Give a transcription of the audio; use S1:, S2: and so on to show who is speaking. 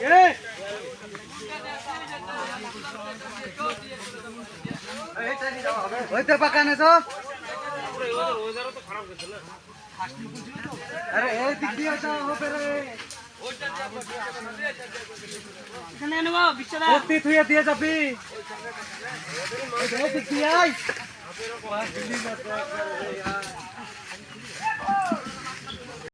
S1: Yeah. হইতে পাকানে তো আরে এই দিক দিয়ে হবে রে অতি থুয়ে দিয়ে যাবি দিক দিয়ে আই